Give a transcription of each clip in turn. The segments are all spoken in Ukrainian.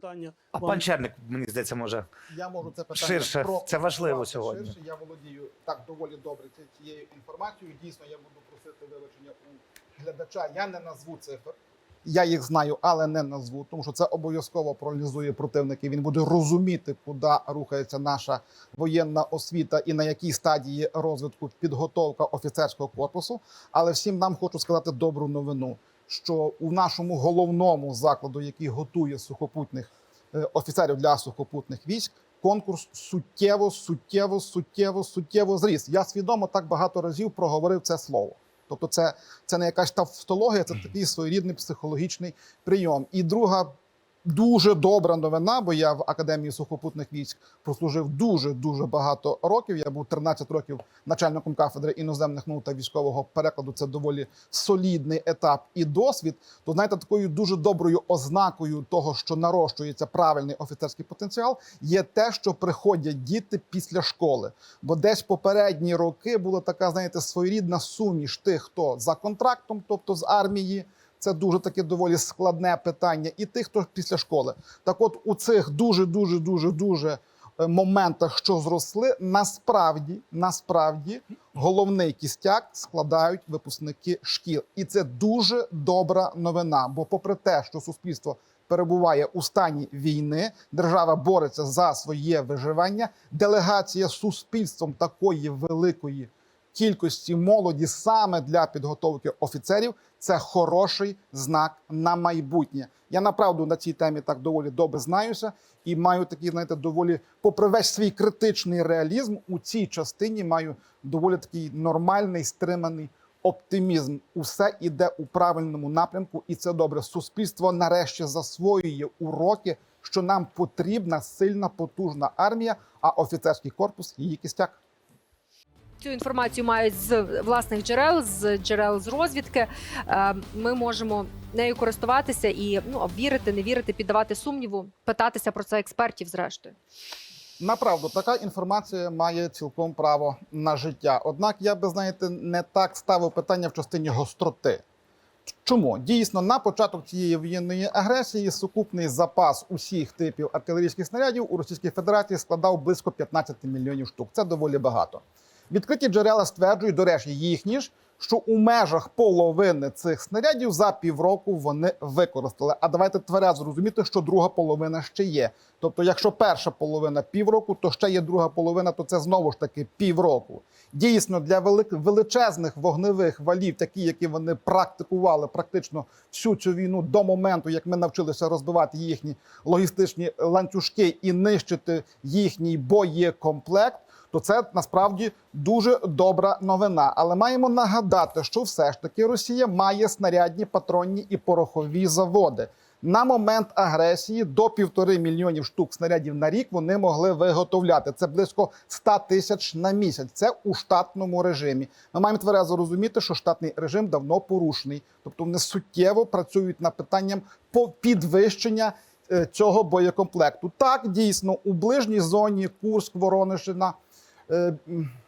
питання. А Вам- пан Черник, мені здається, може. Я можу це питання Ширше. про- Це важливо сьогодні. Ширше. Я володію так доволі добре цією інформацією. Дійсно, я буду просити вибачення у глядача. Я не назву цифр. Я їх знаю, але не назву, тому що це обов'язково проаналізує противники. Він буде розуміти, куди рухається наша воєнна освіта і на якій стадії розвитку підготовка офіцерського корпусу. Але всім нам хочу сказати добру новину, що у нашому головному закладу, який готує сухопутних е, офіцерів для сухопутних військ, конкурс суттєво, суттєво, суттєво, суттєво зріс. Я свідомо так багато разів проговорив це слово. Тобто, це, це не якась тавтологія, це такий своєрідний психологічний прийом. І друга дуже добра новина, бо я в академії сухопутних військ прослужив дуже дуже багато років. Я був 13 років начальником кафедри іноземних наук та військового перекладу. Це доволі солідний етап і досвід. То знаєте, такою дуже доброю ознакою того, що нарощується правильний офіцерський потенціал, є те, що приходять діти після школи. Бо десь попередні роки була така, знаєте, своєрідна суміш тих, хто за контрактом, тобто з армії. Це дуже таке доволі складне питання. І тих, хто після школи. Так, от у цих дуже, дуже, дуже, дуже е, моментах, що зросли, насправді, насправді головний кістяк складають випускники шкіл, і це дуже добра новина. Бо, попри те, що суспільство перебуває у стані війни, держава бореться за своє виживання. Делегація суспільством такої великої кількості молоді саме для підготовки офіцерів це хороший знак на майбутнє. Я направду на цій темі так доволі добре знаюся і маю такий, знаєте, доволі, попри весь свій критичний реалізм, у цій частині маю доволі такий нормальний стриманий оптимізм. Усе іде у правильному напрямку, і це добре. Суспільство нарешті засвоює уроки, що нам потрібна сильна, потужна армія, а офіцерський корпус її кістяк. Цю інформацію мають з власних джерел, з джерел з розвідки. Е, Ми можемо нею користуватися і ну вірити, не вірити, піддавати сумніву, питатися про це експертів. Зрештою, Направду, така інформація має цілком право на життя. Однак я би знаєте не так ставив питання в частині гостроти. Чому дійсно на початок цієї воєнної агресії сукупний запас усіх типів артилерійських снарядів у Російській Федерації складав близько 15 мільйонів штук. Це доволі багато. Відкриті джерела стверджують, до речі, їхні ж, що у межах половини цих снарядів за півроку вони використали. А давайте тверезо зрозуміти, що друга половина ще є. Тобто, якщо перша половина півроку, то ще є друга половина, то це знову ж таки півроку. Дійсно, для величезних вогневих валів, такі, які вони практикували практично всю цю війну до моменту, як ми навчилися розбивати їхні логістичні ланцюжки і нищити їхній боєкомплект, то це насправді дуже добра новина. Але маємо нагадати, що все ж таки Росія має снарядні, патронні і порохові заводи. На момент агресії до півтори мільйонів штук снарядів на рік вони могли виготовляти. Це близько 100 тисяч на місяць. Це у штатному режимі. Ми маємо тверезо розуміти, що штатний режим давно порушений, тобто вони суттєво працюють над питанням по підвищення е, цього боєкомплекту. Так дійсно у ближній зоні Курск, Воронежина. Е,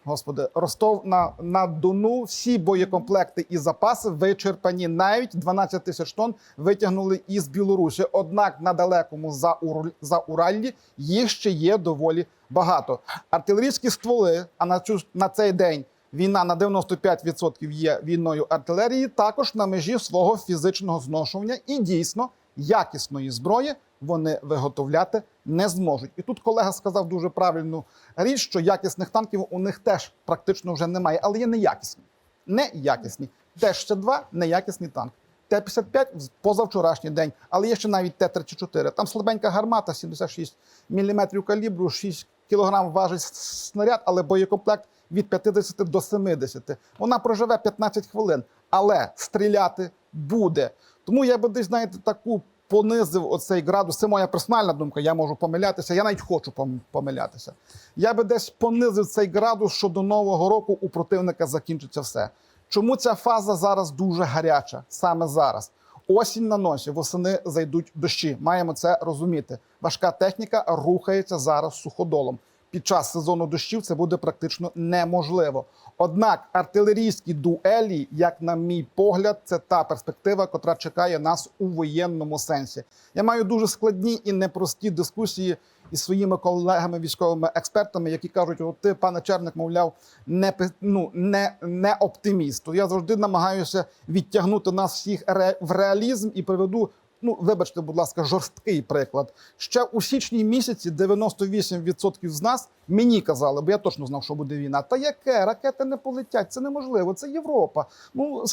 Господи, Ростов на, на Дону всі боєкомплекти і запаси вичерпані. Навіть 12 тисяч тонн витягнули із Білорусі. Однак на далекому за, Ур... за Ураллі їх ще є доволі багато. Артилерійські стволи, а на цю на цей день війна на 95% є війною артилерії, також на межі свого фізичного зношування і дійсно якісної зброї вони виготовляти не зможуть. І тут колега сказав дуже правильну річ, що якісних танків у них теж практично вже немає, але є неякісні. Неякісні. Т-62 – неякісний танк. Т-55 позавчорашній день, але є ще навіть Т-34. Там слабенька гармата, 76 мм калібру, 6 кг важить снаряд, але боєкомплект від 50 до 70. Вона проживе 15 хвилин, але стріляти буде. Тому я би десь, знаєте, таку понизив оцей градус. Це моя персональна думка. Я можу помилятися. Я навіть хочу помилятися. Я би десь понизив цей градус, що до нового року у противника закінчиться все. Чому ця фаза зараз дуже гаряча? Саме зараз. Осінь на носі, восени зайдуть дощі. Маємо це розуміти. Важка техніка рухається зараз суходолом. Під час сезону дощів це буде практично неможливо. Однак артилерійські дуелі, як на мій погляд, це та перспектива, котра чекає нас у воєнному сенсі. Я маю дуже складні і непрості дискусії із своїми колегами, військовими експертами, які кажуть: от ти, пане Черник, мовляв, не ну, не, не оптиміст. То Я завжди намагаюся відтягнути нас всіх в реалізм і приведу. Ну, вибачте, будь ласка, жорсткий приклад. Ще у січні місяці 98% з нас мені казали, бо я точно знав, що буде війна. Та яке ракети не полетять? Це неможливо. Це Європа. Ну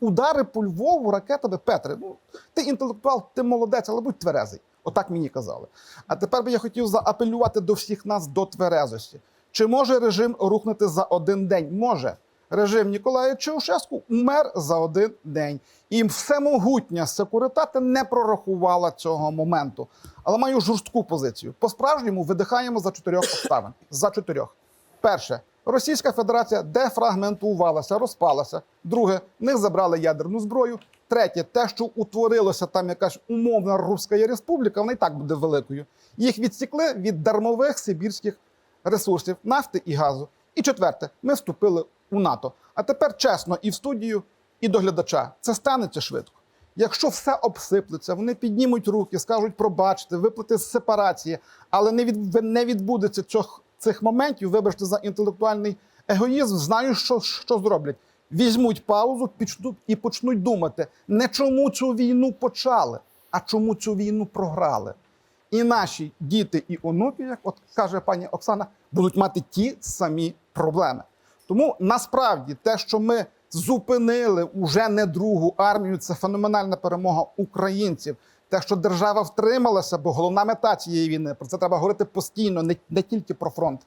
удари по Львову ракетами Петре. Ну ти інтелектуал, ти молодець, але будь тверезий. Отак мені казали. А тепер би я хотів заапелювати до всіх нас до тверезості. Чи може режим рухнути за один день? Може. Режим Ніколая Чаушеску умер за один день. І всемогутня секуритати не прорахувала цього моменту. Але маю жорстку позицію. По-справжньому видихаємо за чотирьох обставин. За чотирьох. Перше, Російська Федерація дефрагментувалася, розпалася. Друге, них забрали ядерну зброю. Третє, те, що утворилося там якась умовна Руська Республіка, вона і так буде великою. Їх відсікли від дармових сибірських ресурсів нафти і газу. І четверте, ми вступили у НАТО. А тепер чесно, і в студію, і до глядача це станеться швидко. Якщо все обсиплеться, вони піднімуть руки, скажуть пробачте, виплати з сепарації, але не від не відбудеться цих, цих моментів. Вибачте за інтелектуальний егоїзм. Знаю, що, що зроблять. Візьмуть паузу, почнуть і почнуть думати не чому цю війну почали, а чому цю війну програли. І наші діти і онуки, як от каже пані Оксана, будуть мати ті самі проблеми. Тому насправді те, що ми зупинили уже не другу армію, це феноменальна перемога українців. Те, що держава втрималася, бо головна мета цієї війни про це треба говорити постійно, не, не тільки про фронт,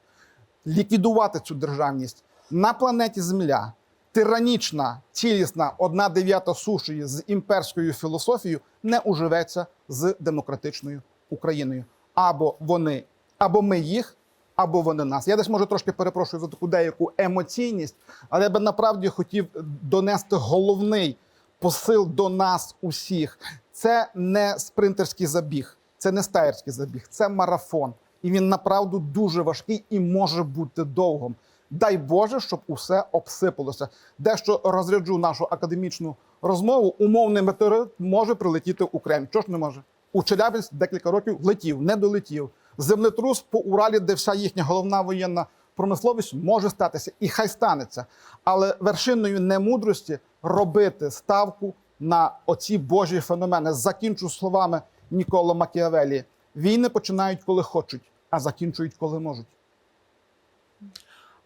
ліквідувати цю державність на планеті Земля. Тиранічна, цілісна одна дев'ята суші з імперською філософією не уживеться з демократичною Україною. Або вони, або ми їх, або вони нас. Я десь може трошки перепрошую за таку деяку емоційність, але я би направді хотів донести головний посил до нас усіх. Це не спринтерський забіг, це не стаєрський забіг, це марафон. І він направду дуже важкий і може бути довгим. Дай Боже, щоб усе обсипалося. Дещо розряджу нашу академічну розмову. Умовний метеорит може прилетіти у Кремль. Чого ж не може? У Челябинськ декілька років летів, не долетів. Землетрус по Уралі, де вся їхня головна воєнна промисловість може статися, і хай станеться. Але вершиною немудрості робити ставку на оці божі феномени. Закінчу словами Ніколо Макіавелі. Війни починають, коли хочуть, а закінчують, коли можуть.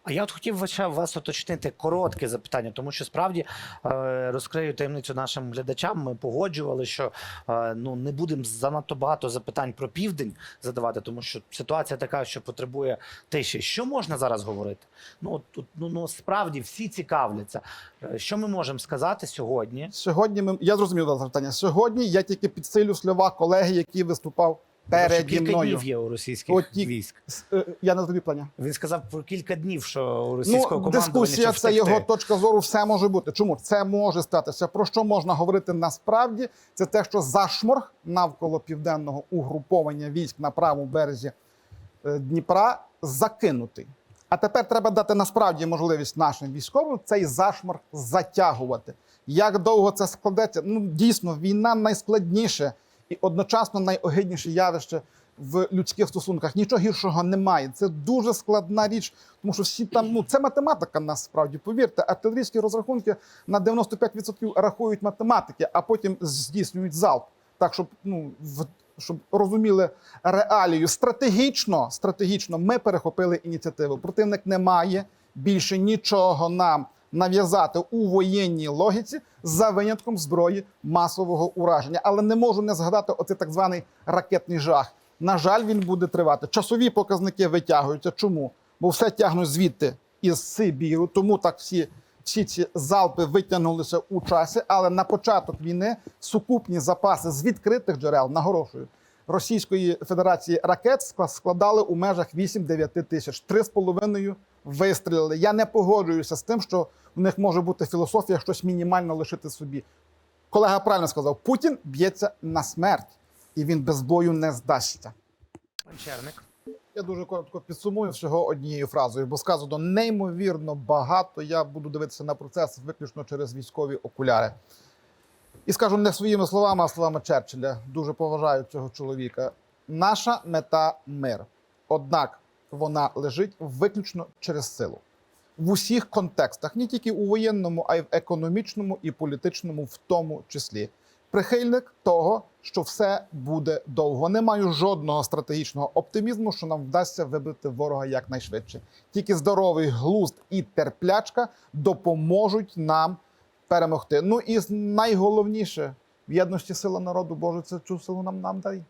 А я от хотів ваша- вас уточнити коротке запитання, тому що справді е, розкрию таємницю нашим глядачам. Ми погоджували, що е, ну не будемо занадто багато запитань про південь задавати, тому що ситуація така, що потребує тиші. Що можна зараз говорити? Ну тут ну, ну справді всі цікавляться. Е, Що ми можемо сказати сьогодні? Сьогодні ми я зрозумів запитання. Сьогодні я тільки підсилю слова колеги, який виступав переді кілька мною. днів є у російських От ті- військ. Е, Я не зробив планя. Він сказав про кілька днів, що у російського Ну, командування дискусія щоб це втекти. його точка зору. Все може бути. Чому це може статися? Про що можна говорити насправді? Це те, що зашморг навколо південного угруповання військ на правому березі е, Дніпра закинутий. А тепер треба дати насправді можливість нашим військовим цей зашморг затягувати. Як довго це складеться? Ну дійсно, війна найскладніше і одночасно найогидніше явище в людських стосунках. Нічого гіршого немає. Це дуже складна річ, тому що всі там, ну це математика насправді. Повірте, артилерійські розрахунки на 95% рахують математики, а потім здійснюють залп. Так, щоб ну в щоб розуміли реалію. Стратегічно, стратегічно ми перехопили ініціативу. Противник не має більше нічого нам нав'язати у воєнній логіці за винятком зброї масового ураження. Але не можу не згадати оцей так званий ракетний жах. На жаль, він буде тривати. Часові показники витягуються. Чому? Бо все тягнуть звідти із Сибіру, тому так всі. Всі ці залпи витягнулися у часі, але на початок війни сукупні запаси з відкритих джерел нагорошую Російської Федерації ракет ск- складали у межах 8-9 тисяч. Три з половиною вистрілили. Я не погоджуюся з тим, що в них може бути філософія щось мінімально лишити собі. Колега правильно сказав: Путін б'ється на смерть, і він без бою не здасться. Пан Черник. Я дуже коротко підсумую всього однією фразою, бо сказано неймовірно багато. Я буду дивитися на процес виключно через військові окуляри. І скажу не своїми словами, а словами Черчилля. Дуже поважаю цього чоловіка. Наша мета мир. Однак вона лежить виключно через силу. В усіх контекстах, не тільки у воєнному, а й в економічному і політичному, в тому числі. Прихильник того, що все буде довго. Не маю жодного стратегічного оптимізму, що нам вдасться вибити ворога якнайшвидше. Тільки здоровий глузд і терплячка допоможуть нам перемогти. Ну і найголовніше в єдності сила народу Боже, це цю силу нам нам дай.